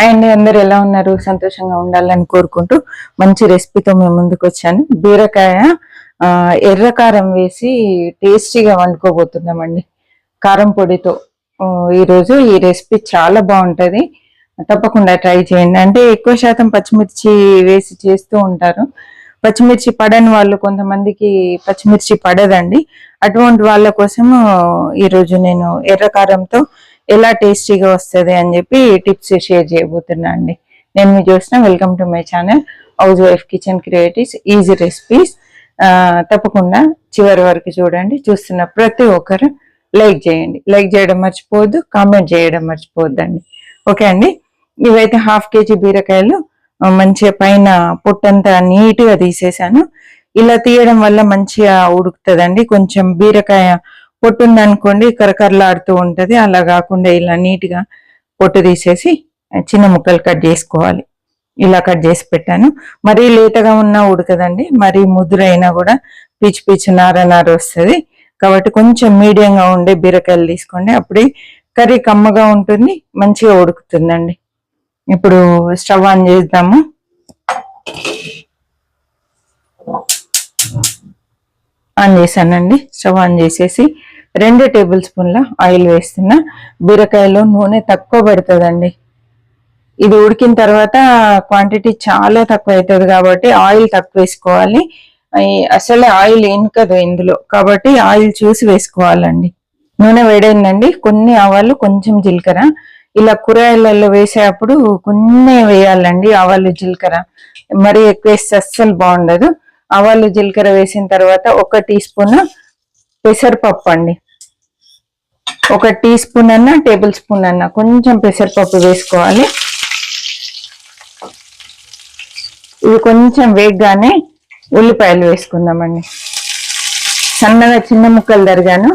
Hi అండి అందరు ఎలా ఉన్నారు? సంతోషంగా ఉండాలని కోరుకుంటూ మంచి రెసిపీతో మేము ముందుకు వచ్చాను బీరకాయ ఎర్ర కారం వేసి టేస్టీగా వండుకోబోతున్నామండి. కారం పొడితో. ఈరోజు ఈ రెసిపీ చాలా బాగుంటుంది. తప్పకుండా ట్రై చేయండి. అంటే ఎక్కువ శాతం పచ్చిమిర్చి వేసి చేస్తూ ఉంటారు. పచ్చిమిర్చి పడని వాళ్ళు కొంతమందికి పచ్చిమిర్చి పడదండి. అటువంటి వాళ్ళ కోసము ఈరోజు నేను ఎర్ర కారంతో ఎలా టేస్టీగా వస్తుంది అని చెప్పి టిప్స్ షేర్ చేయబోతున్నా అండి నేను మీ చూసిన welcome to my channel house wife kitchen creatives easy recipes తప్పకుండా చివరి వరకు చూడండి. చూస్తున్న ప్రతి ఒక్కరు లైక్ చేయండి. లైక్ చేయడం మర్చిపోవద్దు కామెంట్ చేయడం మర్చిపోవద్దండి. ఓకే అండి? ఇవైతే హాఫ్ కేజీ బీరకాయలు మంచిగా పైన పొట్టంతా నీట్గా తీసేసాను. ఇలా తీయడం వల్ల మంచిగా ఉడుకుతుందండి. కొంచెం బీరకాయ పొట్టు ఉందనుకోండి కరకరలాడుతూ ఉంటుంది. అలా కాకుండా ఇలా నీట్గా పొట్టు తీసేసి చిన్న ముక్కలు కట్ చేసుకోవాలి. ఇలా కట్ చేసి పెట్టాను. మరీ లేతగా ఉన్నా ఉడకదండి. మరీ ముదురైనా కూడా పిచ్చి పిచ్చి నార నార వస్తుంది. కాబట్టి కొంచెం మీడియంగా ఉండే బీరకాయలు తీసుకోండి. అప్పుడే కర్రీ కమ్మగా ఉంటుంది మంచిగా ఉడుకుతుందండి. ఇప్పుడు స్టవ్ ఆన్ చేద్దాము. ఆన్ చేశానండి. స్టవ్ ఆన్ చేసేసి రెండు టేబుల్ స్పూన్ల ఆయిల్ వేస్తున్నా. బీరకాయలో నూనె తక్కువ పడుతుందండి. ఇది ఉడికిన తర్వాత క్వాంటిటీ చాలా తక్కువ అవుతుంది కాబట్టి ఆయిల్ తక్కువ వేసుకోవాలి. అసలే ఆయిల్ ఇనకదు ఇందులో. కాబట్టి ఆయిల్ చూసి వేసుకోవాలండి. నూనె వేడైందండి. కొన్ని ఆవాలు కొంచెం జీలకర్ర. ఇలా కూరగాయలలో వేసేటప్పుడు కొన్ని వేయాలండి ఆవాలు జీలకర్ర. మరీ ఎక్కువ వేస్తే అస్సలు బాగుండదు. ఆవాలు జీలకర్ర వేసిన తర్వాత ఒక టీ స్పూన్ పెసరపప్పు అండి. ఒక టీ స్పూన్ అన్న టేబుల్ స్పూన్ అన్న కొంచెం పెసరపప్పు వేసుకోవాలి. ఇవి కొంచెం వేగగానే ఉల్లిపాయలు వేసుకుందామండి. సన్నగా చిన్న ముక్కలు తరిగాను.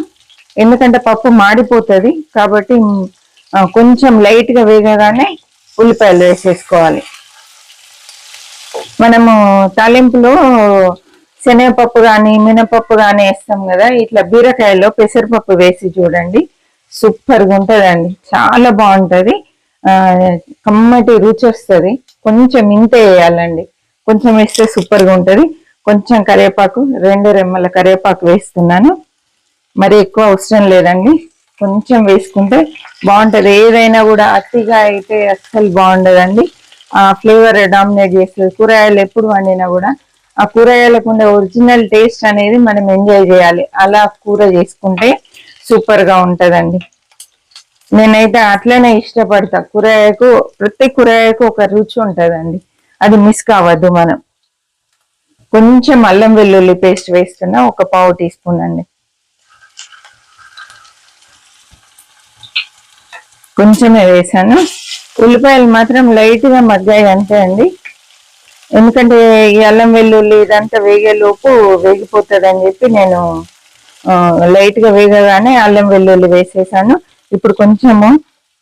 ఎందుకంటే పప్పు మాడిపోతుంది కాబట్టి కొంచెం లైట్గా వేగగానే ఉల్లిపాయలు వేసేసుకోవాలి. మనము తాలింపులో శనగపప్పు కానీ మినపప్పు కానీ వేస్తాం కదా. ఇట్లా బీరకాయలో పెసరపప్పు వేసి చూడండి. సూపర్గా ఉంటుందండి. చాలా బాగుంటుంది. కమ్మటి రుచి వస్తుంది. కొంచెం ఇంతే వేయాలండి. కొంచెం వేస్తే సూపర్గా ఉంటుంది. కొంచెం కరివేపాకు రెండు రెమ్మల కరివేపాకు వేస్తున్నాను. మరి ఎక్కువ అవసరం లేదండి. కొంచెం వేసుకుంటే బాగుంటుంది. ఏదైనా కూడా అతిగా అయితే అస్సలు బాగుండదండి. ఆ ఫ్లేవర్ డామినేట్ చేస్తుంది. కూరగాయలు ఎప్పుడు వండినా కూడా ఆ కూరగాయలకు ఉండే ఒరిజినల్ టేస్ట్ అనేది మనం ఎంజాయ్ చేయాలి. అలా కూర చేసుకుంటే సూపర్గా ఉంటదండి. నేనైతే అట్లనే ఇష్టపడతా. కూరగాయకు ప్రతి కూరగాయకు ఒక రుచి ఉంటదండి. అది మిస్ కావద్దు మనం. కొంచెం అల్లం వెల్లుల్లి పేస్ట్ వేస్తున్నా ఒక పావు టీ స్పూన్ అండి. కొంచెమే వేసాను. ఉల్లిపాయలు మాత్రం లైట్గా మగ్గాయి అంతే అండి. ఎందుకంటే ఈ అల్లం వెల్లుల్లి ఇదంతా వేగేలోపు వేగిపోతుంది అని చెప్పి నేను లైట్గా వేగగానే అల్లం వెల్లుల్లి వేసేసాను. ఇప్పుడు కొంచెము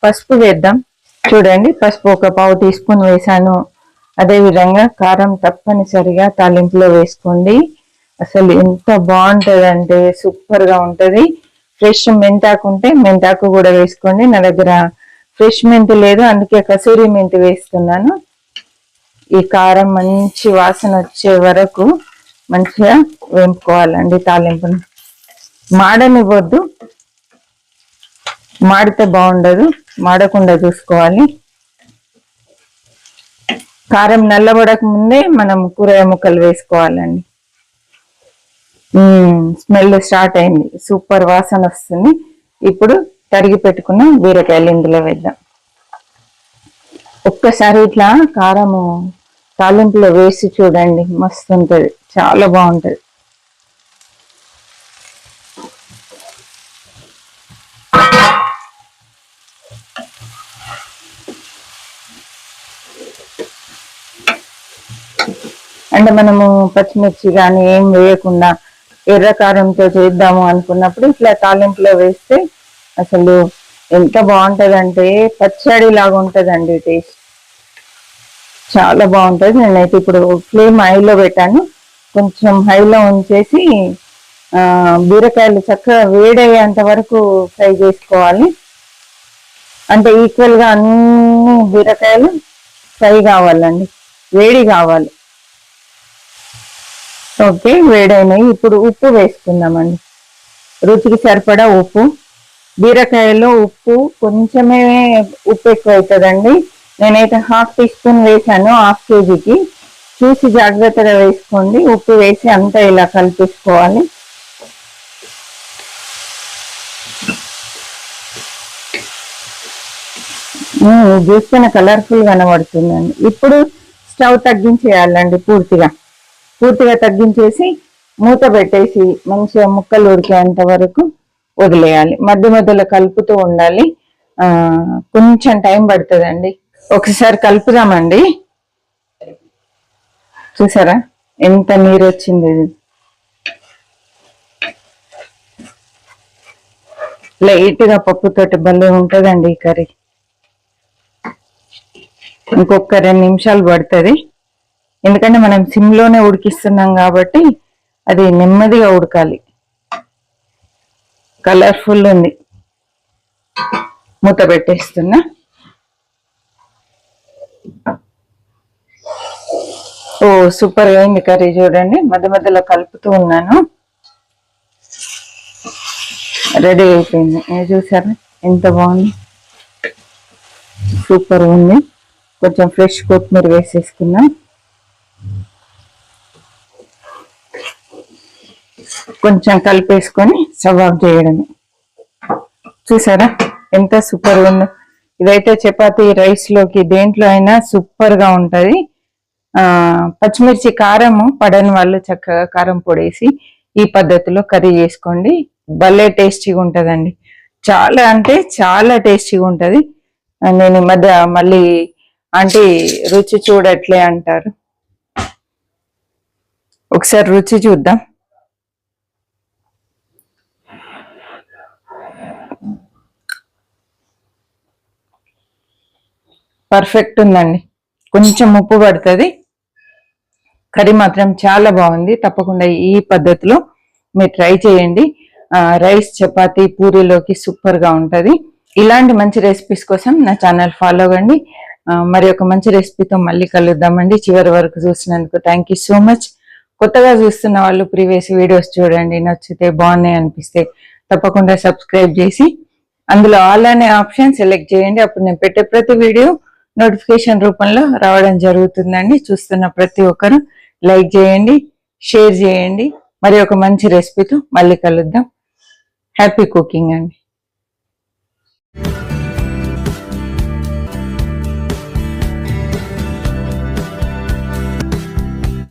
పసుపు వేద్దాం. చూడండి పసుపు ఒక పావు టీ స్పూన్ వేసాను. అదేవిధంగా కారం తప్పనిసరిగా తాలింపులో వేసుకోండి. అసలు ఎంత బాగుంటుందంటే సూపర్గా ఉంటుంది. ఫ్రెష్ మెంతాకు ఉంటే మెంతాకు కూడా వేసుకోండి. నా దగ్గర ఫ్రెష్ మెంతి లేదు అందుకే కసూరి మెంతి వేస్తున్నాను. ఈ కారం మంచి వాసన వచ్చే వరకు మంచిగా వేపుకోవాలండి తాలింపును. మాడనివ్వద్దు. మాడితే బాగుండదు. మాడకుండా చూసుకోవాలి. కారం నల్లబడక ముందే మనం కూరగాయ ముక్కలు వేసుకోవాలండి. స్మెల్ స్టార్ట్ అయింది. సూపర్ వాసన వస్తుంది. ఇప్పుడు తరిగి పెట్టుకున్న బీరకాయలు ఇందులో వేద్దాం. ఒక్కసారి ఇట్లా కారము తాలింపులో వేసి చూడండి. మస్తు ఉంటుంది చాలా బాగుంటుంది. అంటే మనము పచ్చిమిర్చి కానీ ఏం వేయకుండా ఎర్ర కారంతో చేద్దాము అనుకున్నప్పుడు ఇట్లా తాలింపులో వేస్తే అసలు ఎంత బాగుంటుందంటే పచ్చడి లాగా ఉంటుందండి టేస్ట్. చాలా బాగుంటది. నేనైతే ఇప్పుడు ఫ్లేమ్ హైలో పెట్టాను. కొంచెం హైలో ఉంచేసి బీరకాయలు చక్కగా వేడయ్యేంత వరకు ఫ్రై చేసుకోవాలి. అంటే ఈక్వల్గా అన్ని బీరకాయలు ఫ్రై కావాలండి. వేడి కావాలి. ఓకే వేడైనవి ఇప్పుడు ఉప్పు వేసుకుందామండి. రుచికి సరిపడా ఉప్పు. బీరకాయలో ఉప్పు కొంచెమే ఉప్పు ఎక్కువ అవుతుందండి నేనైతే హాఫ్ టీ స్పూన్ వేసాను హాఫ్ కేజీకి. చూసి జాగ్రత్తగా వేసుకోండి. ఉప్పు వేసి అంతా ఇలా కలిపేసుకోవాలి. చూస్తేనే కలర్ఫుల్ కనబడుతుందండి. ఇప్పుడు స్టవ్ తగ్గించేయాలండి పూర్తిగా. పూర్తిగా తగ్గించేసి మూత పెట్టేసి మంచిగా ముక్కలు ఉడికేంత వరకు వదిలేయాలి. మధ్య మధ్యలో కలుపుతూ ఉండాలి. కొంచెం టైం పడుతుందండి. ఒకసారి కలుపుదామండి. చూసారా? ఎంత నీరు వచ్చింది లైట్గా పప్పుతోటి భలే ఉంటుందండి ఈ కర్రీ. ఇంకొక రెండు నిమిషాలు పడుతుంది. ఎందుకంటే మనం సిమ్లోనే ఉడికిస్తున్నాం కాబట్టి అది నెమ్మదిగా ఉడకాలి. కలర్ఫుల్ ఉంది. మూత పెట్టేస్తున్నా. ఓ సూపర్గా అయింది కర్రీ చూడండి. మధ్య మధ్యలో కలుపుతూ ఉన్నాను. రెడీ అయిపోయింది. చూసారా? ఎంత బాగుంది. సూపర్ ఉంది. కొంచెం ఫ్రెష్ కొత్తిమీర వేసేసుకున్నాను కొంచెం కలిపేసుకొని సవాబ్ చేయడమే. చూసారా? ఎంత సూపర్ ఉందో. ఇదైతే చపాతీ రైస్లోకి దేంట్లో అయినా సూపర్గా ఉంటది. ఆ పచ్చిమిర్చి కారము పడని వాళ్ళు చక్కగా కారం పొడేసి ఈ పద్ధతిలో కర్రీ చేసుకోండి. భలే టేస్టీగా ఉంటదండి. చాలా అంటే చాలా టేస్టీగా ఉంటది. నేను ఈ మధ్య మళ్ళీ ఆంటీ రుచి చూడట్లే అంటారు. ఒకసారి రుచి చూద్దాం. పర్ఫెక్ట్ ఉందండి. కొంచెం ఉప్పు పడుతుంది. కర్రీ మాత్రం చాలా బాగుంది. తప్పకుండా ఈ పద్ధతిలో మీరు ట్రై చేయండి. రైస్ చపాతి పూరీలోకి సూపర్గా ఉంటుంది. ఇలాంటి మంచి రెసిపీస్ కోసం నా ఛానల్ ఫాలో అవ్వండి. మరి ఒక మంచి రెసిపీతో మళ్ళీ కలుద్దామండి. చివరి వరకు చూసినందుకు థ్యాంక్ యూ సో మచ్ కొత్తగా చూస్తున్న వాళ్ళు ప్రీవియస్ వీడియోస్ చూడండి. నచ్చితే బాగున్నాయి అనిపిస్తే తప్పకుండా సబ్స్క్రైబ్ చేసి అందులో ఆల్ అనే ఆప్షన్ సెలెక్ట్ చేయండి. అప్పుడు నేను పెట్టే ప్రతి వీడియో నోటిఫికేషన్ రూపంలో రావడం జరుగుతుందండి. చూస్తున్న ప్రతి ఒక్కరు లైక్ చేయండి షేర్ చేయండి. మరి ఒక మంచి రెసిపీతో మళ్ళీ కలుద్దాం. హ్యాపీ కుకింగ్ అండి.